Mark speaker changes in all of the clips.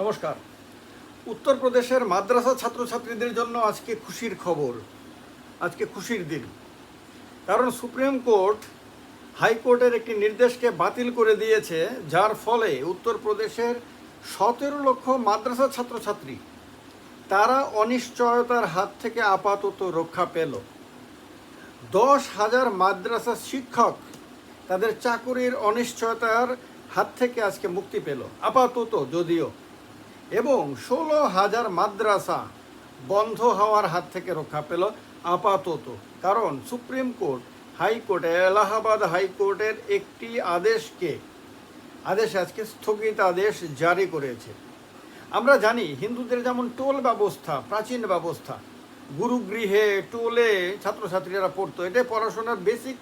Speaker 1: নমস্কার। উত্তরপ্রদেশের মাদ্রাসা ছাত্রছাত্রীদের জন্য আজকে খুশির খবর, আজকে খুশির দিন। কারণ সুপ্রিম কোর্ট হাইকোর্টের একটি নির্দেশকে বাতিল করে দিয়েছে, যার ফলে উত্তরপ্রদেশের সতেরো লক্ষ মাদ্রাসা ছাত্রছাত্রী, তারা অনিশ্চয়তার হাত থেকে আপাতত রক্ষা পেল। দশ হাজার মাদ্রাসা শিক্ষক তাদের চাকুরির অনিশ্চয়তার হাত থেকে আজকে মুক্তি পেল, আপাতত যদিও। এবং ষোলো হাজার মাদ্রাসা বন্ধ হওয়ার হাত থেকে রক্ষা পেল আপাতত। কারণ সুপ্রিম কোর্ট, হাইকোর্টে, এলাহাবাদ হাইকোর্টের একটি আদেশকে, আদেশ আজকে স্থগিত আদেশ জারি করেছে। আমরা জানি হিন্দুদের যেমন টোল ব্যবস্থা, প্রাচীন ব্যবস্থা, গুরুগৃহে টোলে ছাত্রছাত্রীরা পড়তো এটাই পড়াশোনার বেসিক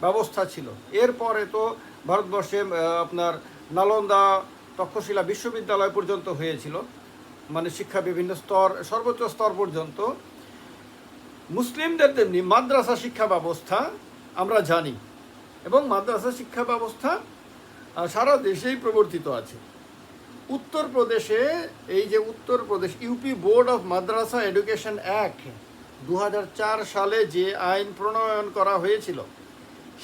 Speaker 1: ব্যবস্থা ছিল। এরপরে তো ভারতবর্ষে আপনার নালন্দা তক্ষশিলা বিশ্ববিদ্যালয় পর্যন্ত হয়েছিল মানে শিক্ষা বিভিন্ন স্তর, সর্বোচ্চ স্তর পর্যন্ত। মুসলিমদের তেমনি মাদ্রাসা শিক্ষা ব্যবস্থা আমরা জানি এবং মাদ্রাসা শিক্ষা ব্যবস্থা সারা দেশেই প্রবর্তিত আছে। উত্তরপ্রদেশে, এই যে Uttar Pradesh UP board of madrasa education act দু হাজার চার সালে যে আইন প্রণয়ন করা হয়েছিল,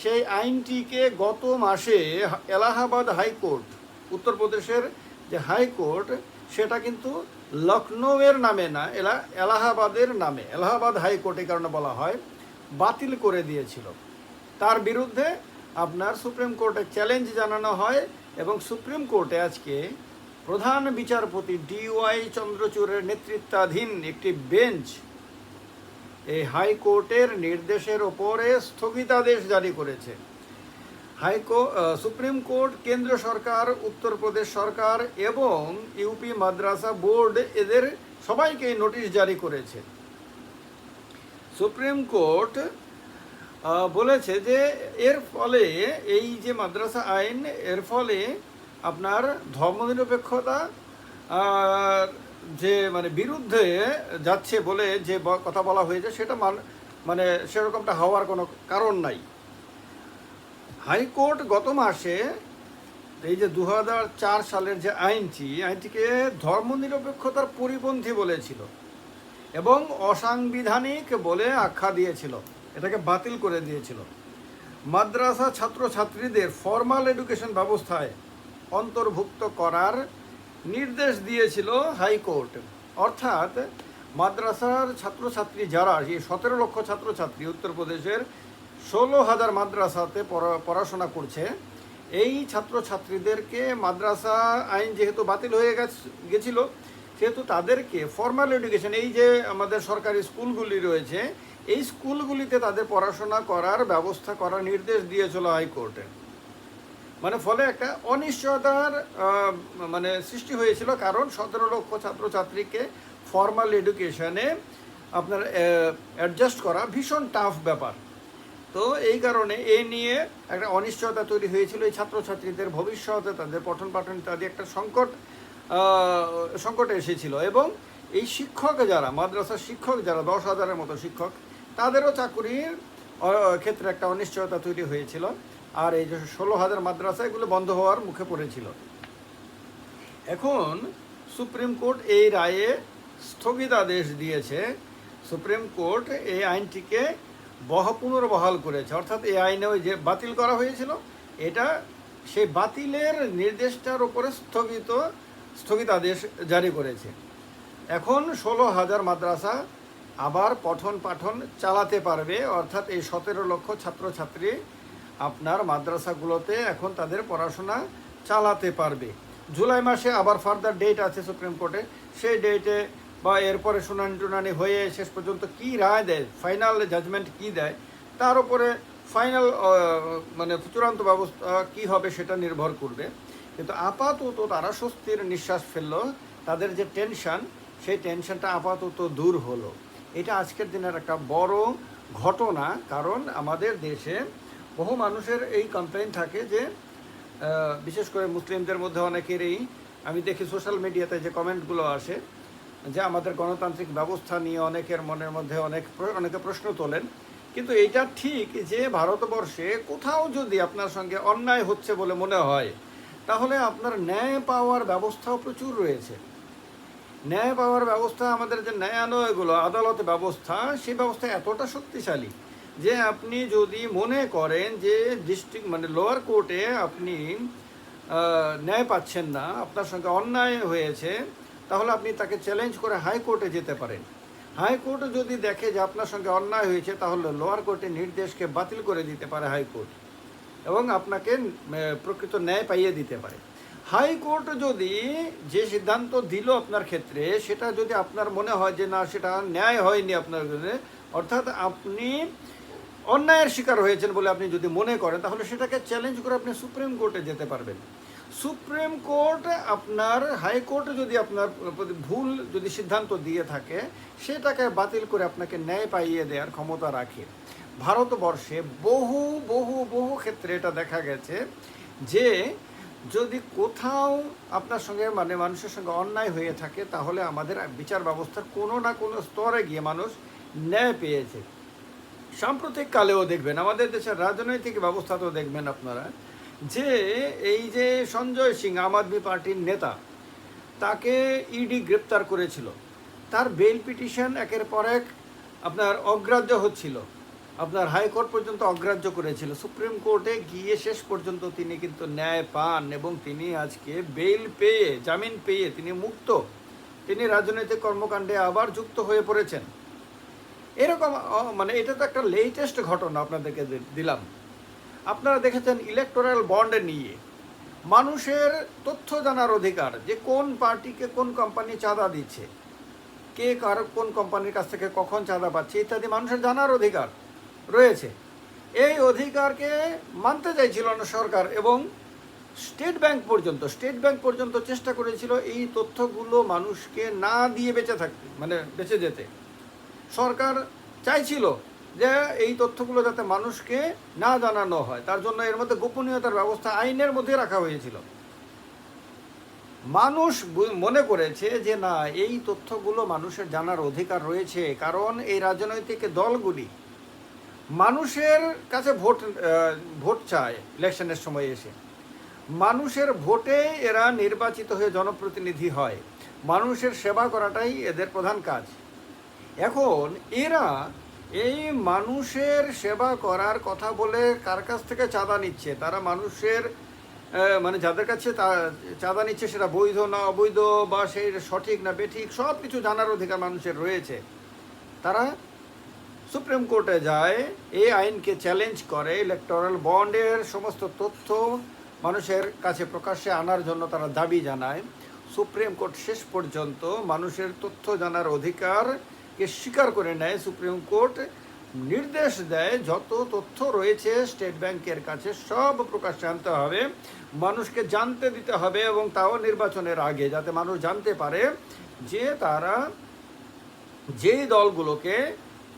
Speaker 1: সেই আইনটিকে গত মাসে এলাহাবাদ হাইকোর্ট উত্তরপ্রদেশের যে হাইকোর্ট, সেটা কিন্তু লখনৌয়ের নামে না, এলা এলাহাবাদের নামে, এলাহাবাদ হাইকোর্ট কারণে বলা হয়, বাতিল করে দিয়েছিল। তার বিরুদ্ধে আপনার সুপ্রিম কোর্টে চ্যালেঞ্জ জানানো হয় এবং সুপ্রিম কোর্টে আজকে প্রধান বিচারপতি ডিওয়াই চন্দ্রচূড়ের নেতৃত্বাধীন একটি বেঞ্চ এই হাইকোর্টের নির্দেশের ওপরে স্থগিতাদেশ জারি করেছে। হাইকো সুপ্রিম কোর্ট, কেন্দ্র সরকার উত্তরপ্রদেশ সরকার এবং ইউপি মাদ্রাসা বোর্ড এদের সবাইকে নোটিশ জারি করেছে। সুপ্রিম কোর্ট বলেছে যে এর ফলে এই যে মাদ্রাসা আইন, এর ফলে আপনার ধর্মনিরপেক্ষতা যে মানে বিরুদ্ধে যাচ্ছে বলে যে কথা বলা হয়েছে সেটা মানে সেরকমটা হওয়ার কোনো কারণ নাই। হাইকোর্ট গত মাসে এই যে দু সালের যে আইনটি, আইনটিকে ধর্মনিরপেক্ষতার পরিপন্থী বলেছিল এবং অসাংবিধানিক বলে আখ্যা দিয়েছিল, এটাকে বাতিল করে দিয়েছিল। মাদ্রাসা ছাত্রছাত্রীদের ফর্মাল এডুকেশন ব্যবস্থায় অন্তর্ভুক্ত করার নির্দেশ দিয়েছিল হাইকোর্ট। অর্থাৎ মাদ্রাসার ছাত্রছাত্রী যারা, এই সতেরো লক্ষ ছাত্রছাত্রী উত্তরপ্রদেশের ষোলো হাজার মাদ্রাসাতে পড়া- পড়াশোনা করছে। এই ছাত্রছাত্রীদেরকে মাদ্রাসা আইন যেহেতু বাতিল হয়ে গেছ- গেছিল, সেহেতু তাদেরকে ফর্মাল এডুকেশন এই যে আমাদের সরকারি স্কুলগুলি রয়েছে, এই স্কুলগুলিতে তাদের পড়াশোনা করার ব্যবস্থা করার নির্দেশ দিয়েছিল হাইকোর্টে। মানে ফলে একটা অনিশ্চয়তার মানে সৃষ্টি হয়েছিল, কারণ সতেরো লক্ষ ছাত্রছাত্রীকে ফর্মাল এডুকেশনে আপনার অ্যাডজাস্ট করা ভীষণ টাফ ব্যাপার। তো এই কারণে এ নিয়ে একটা অনিশ্চয়তা তৈরি হয়েছিল এই ছাত্রছাত্রীদের ভবিষ্যতে তাদের পঠন পাঠন ইত্যাদি একটা সংকট সংকটে এসেছিল। এবং এই শিক্ষক যারা, মাদ্রাসার শিক্ষক যারা, দশ হাজারের মতো শিক্ষক, তাদেরও চাকুরির ক্ষেত্রে একটা অনিশ্চয়তা তৈরি হয়েছিল। আর এই যে ষোলো হাজার মাদ্রাসা, এগুলো বন্ধ হওয়ার মুখে পড়েছিল। এখন সুপ্রিম কোর্ট এই রায়ে স্থগিতাদেশ দিয়েছে। সুপ্রিম কোর্ট এই আইনটিকে বহ পুনর্বহাল করেছে। অর্থাৎ এই আইনে ওই যে বাতিল করা হয়েছিল, এটা সেই বাতিলের নির্দেশটার উপরে স্থগিত, স্থগিতাদেশ জারি করেছে। এখন ষোলো হাজার মাদ্রাসা আবার পঠন পাঠন চালাতে পারবে, অর্থাৎ এই সতেরো লক্ষ ছাত্রছাত্রী আপনার মাদ্রাসাগুলোতে এখন তাদের পড়াশোনা চালাতে পারবে। জুলাই মাসে আবার ফার্দার ডেট আছে সুপ্রিম কোর্টে, সেই ডেটে বা এরপরে শুনানি টুনানি হয়ে শেষ পর্যন্ত কি রায় দেয়? ফাইনাল জাজমেন্ট কি দেয়? তার উপরে ফাইনাল মানে চূড়ান্ত ব্যবস্থা কি হবে সেটা নির্ভর করবে। কিন্তু আপাতত তারা স্বস্তির নিঃশ্বাস ফেলল। তাদের যে টেনশন সেই টেনশনটা আপাতত দূর হলো। এটা আজকের দিনের একটা বড় ঘটনা। কারণ আমাদের দেশে বহু মানুষের এই কমপ্লেন থাকে যে বিশেষ করে মুসলিমদের মধ্যে অনেকেরই। আমি দেখি সোশ্যাল মিডিয়াতে যে কমেন্টগুলো আসে যে আমাদের গণতান্ত্রিক ব্যবস্থা নিয়ে অনেকের মনের মধ্যে অনেক অনেকে প্রশ্ন তোলেন। কিন্তু এটা ঠিক যে ভারতবর্ষে কোথাও যদি আপনার সঙ্গে অন্যায় হচ্ছে বলে মনে হয়, তাহলে আপনার ন্যায় পাওয়ার ব্যবস্থাও প্রচুর রয়েছে। ন্যায় পাওয়ার ব্যবস্থা, আমাদের যে ন্যায়ালয়গুলো, আদালত ব্যবস্থা সেই ব্যবস্থা এতটা শক্তিশালী যে আপনি যদি মনে করেন যে ডিস্ট্রিক্ট মানে লোয়ার কোর্টে আপনি ন্যায় পাচ্ছেন না, আপনার সঙ্গে অন্যায় হয়েছে তাহলে আপনি তাকে চ্যালেঞ্জ করে হাইকোর্টে যেতে পারেন। হাইকোর্ট যদি দেখে যে আপনার সঙ্গে অন্যায় হয়েছে, তাহলে লোয়ার কোর্টের নির্দেশকে বাতিল করে দিতে পারে হাইকোর্ট এবং আপনাকে প্রকৃত ন্যায় পাইয়ে দিতে পারে। হাইকোর্ট যদি যে সিদ্ধান্ত দিল আপনার ক্ষেত্রে, সেটা যদি আপনার মনে হয় যে না, সেটা ন্যায় হয়নি আপনার জন্য, অর্থাৎ আপনি অন্যায়ের শিকার হয়েছেন বলে আপনি যদি মনে করেন, তাহলে সেটাকে চ্যালেঞ্জ করে আপনি সুপ্রিম কোর্টে যেতে পারবেন। সুপ্রিম কোর্ট আপনার হাইকোর্ট যদি আপনার ভুল যদি সিদ্ধান্ত দিয়ে থাকে, সেটাকে বাতিল করে আপনাকে ন্যায় পাইয়ে দেওয়ার ক্ষমতা রাখে। ভারতবর্ষে বহু বহু বহু ক্ষেত্রে এটা দেখা গেছে যে, যদি কোথাও আপনার সঙ্গে মানে মানুষের সঙ্গে অন্যায় হয়ে থাকে, তাহলে আমাদের বিচার ব্যবস্থার কোনো না কোনো স্তরে গিয়ে মানুষ ন্যায় পেয়েছে। সাম্প্রতিক কালেও দেখবেন, আমাদের দেশের রাজনৈতিক ব্যবস্থাতেও দেখবেন আপনারা যে এই যে সঞ্জয় সিং, আম আদমি পার্টির নেতা, তাকে ইডি গ্রেপ্তার করেছিল। তার বেল পিটিশন একের পর এক আপনার অগ্রাহ্য হচ্ছিল। আপনার হাইকোর্ট পর্যন্ত অগ্রাহ্য করেছিল। সুপ্রিম কোর্টে গিয়ে শেষ পর্যন্ত তিনি কিন্তু ন্যায় পান এবং তিনি আজকে বেল পেয়ে, জামিন পেয়ে তিনি মুক্ত। তিনি রাজনৈতিক কর্মকাণ্ডে আবার যুক্ত হয়ে পড়েছেন। এরকম মানে এটা তো একটা লেটেস্ট ঘটনা আপনাদেরকে দিলাম। আপনারা দেখেছেন ইলেকটোরাল বন্ড নিয়ে। মানুষের তথ্য জানার অধিকার যে কোন পার্টিকে কোন কোম্পানি চাঁদা দিচ্ছে, কে কার কোন কোম্পানির কাছ থেকে কখন চাঁদা পাচ্ছে ইত্যাদি মানুষের জানার অধিকার রয়েছে। এই অধিকারকে মানতে চাইছিল না সরকার এবং স্টেট ব্যাংক পর্যন্ত স্টেট ব্যাংক পর্যন্ত চেষ্টা করেছিল এই তথ্যগুলো মানুষকে না দিয়ে বেঁচে থাকতে মানে বেঁচে যেতে। সরকার চাইছিল যে এই তথ্যগুলো যাতে মানুষকে না জানানো হয়, তার জন্য এর মধ্যে গোপনীয়তার ব্যবস্থা আইনের মধ্যে রাখা হয়েছিল। মানুষ মনে করেছে যে না, এই তথ্যগুলো মানুষের জানার অধিকার রয়েছে, কারণ এই রাজনৈতিক দলগুলি মানুষের কাছে ভোট ভোট চায় ইলেকশনের সময় এসে। মানুষের ভোটে এরা নির্বাচিত হয়ে জনপ্রতিনিধি হয়। মানুষের সেবা করাটাই এদের প্রধান কাজ। এখন এরা এই মানুষের সেবা করার কথা বলে কার কাছ থেকে চাঁদা নিচ্ছে? তারা মানুষের মানে যাদের কাছে তা- চাঁদা নিচ্ছে সেটা বৈধ না অবৈধ বা সেই সঠিক না বেঠিক সব কিছু জানার অধিকার মানুষের রয়েছে। তারা সুপ্রিম কোর্টে যায়, এই আইনকে চ্যালেঞ্জ করে ইলেকটোরাল বন্ডের সমস্ত তথ্য মানুষের কাছে প্রকাশ্যে আনার জন্য তারা দাবি জানায়। সুপ্রিম কোর্ট শেষ পর্যন্ত মানুষের তথ্য জানার অধিকারকে স্বীকার করে নেয় সুপ্রিম কোর্ট, নির্দেশ দেয় যত তথ্য রয়েছে স্টেট ব্যাংকের কাছে সব প্রকাশ্যে আনতে হবে, মানুষকে জানতে দিতে হবে এবং তাও নির্বাচনের আগে যাতে মানুষ জানতে পারে যে তারা, যেই দলগুলোকে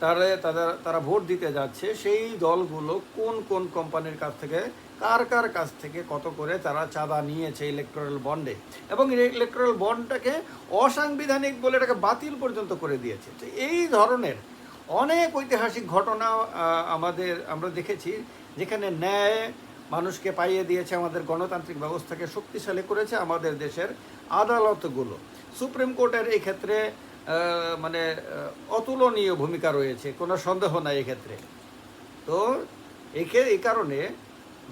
Speaker 1: তারা তারা তারা ভোট দিতে যাচ্ছে, সেই দলগুলো কোন কোন কোম্পানির কাছ থেকে কার কার কাছ থেকে কত করে তারা চাঁদা নিয়েছে ইলেকট্রাল বন্ডে এবং ইলেকট্রাল বন্ডটাকে অসাংবিধানিক বলে এটাকে বাতিল পর্যন্ত করে দিয়েছে। তো এই ধরনের অনেক ঐতিহাসিক ঘটনা আমাদের, আমরা দেখেছি, যেখানে ন্যায় মানুষকে পাইয়ে দিয়েছে আমাদের গণতান্ত্রিক ব্যবস্থাকে শক্তিশালী করেছে আমাদের দেশের আদালতগুলো। সুপ্রিম কোর্টের এই ক্ষেত্রে মানে অতুলনীয় ভূমিকা রয়েছে, কোনো সন্দেহ নাই এক্ষেত্রে। তো একে, এই কারণে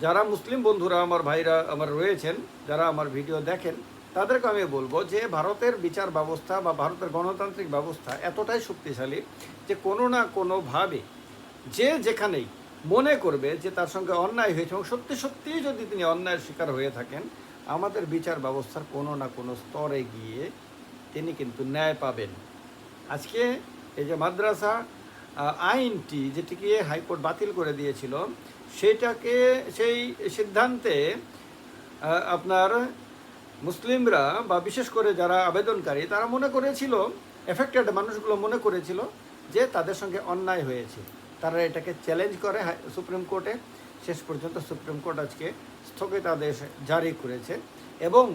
Speaker 1: যারা মুসলিম বন্ধুরা আমার ভাইরা আমার রয়েছেন, যারা আমার ভিডিও দেখেন, তাদেরকে আমি বলব যে ভারতের বিচার ব্যবস্থা বা ভারতের গণতান্ত্রিক ব্যবস্থা এতটাই শক্তিশালী যে কোনো না কোনোভাবে যে যেখানেই মনে করবে যে তার সঙ্গে অন্যায় হয়েছে এবং সত্যি সত্যিই যদি তিনি অন্যায়ের শিকার হয়ে থাকেন, আমাদের বিচার ব্যবস্থার কোনো না কোনো স্তরে গিয়ে তিনি কিন্তু ন্যায় পাবেন। আজকে এই যে মাদ্রাসা আইনটি যেটিকে হাইকোর্ট বাতিল করে দিয়েছিল সেটাকে, সেই সিদ্ধান্তে আপনার মুসলিমরা বা বিশেষ করে যারা আবেদনকারী, তারা মনে করেছিল এফেক্টেড মানুষগুলো মনে করেছিল যে তাদের সঙ্গে অন্যায় হয়েছে। তারা এটাকে চ্যালেঞ্জ করে সুপ্রিম কোর্টে। শেষ পর্যন্ত সুপ্রিম কোর্ট আজকে স্থগিতাদেশ জারি করেছে এবং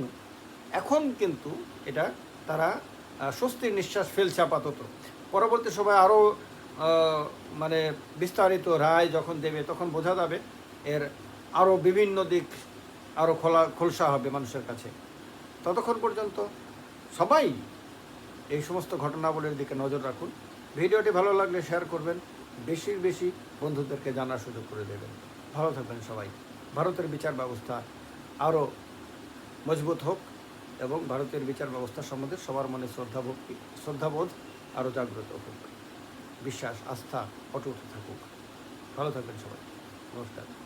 Speaker 1: এখন কিন্তু এটা তারা স্বস্তির নিঃশ্বাস ফেলছে আপাতত। পরবর্তী সময় আরও মানে বিস্তারিত রায় যখন দেবে, তখন বোঝা যাবে এর আরও বিভিন্ন দিক আরও খোলা, খোলসা হবে মানুষের কাছে। ততক্ষণ পর্যন্ত সবাই এই সমস্ত ঘটনাবলীর দিকে নজর রাখুন। ভিডিওটি ভালো লাগলে শেয়ার করবেন। বেশি বেশি বন্ধুদেরকে জানার সুযোগ করে দেবেন। ভালো থাকবেন সবাই। ভারতের বিচার ব্যবস্থা আরও মজবুত হোক এবং ভারতের বিচার ব্যবস্থা সম্বন্ধে সবার মনে শ্রদ্ধা ভক্তি, শ্রদ্ধাবোধ আরও জাগ্রত হোক। বিশ্বাস আস্থা অটুট থাকুক। ভালো থাকবেন সবাই। নমস্কার।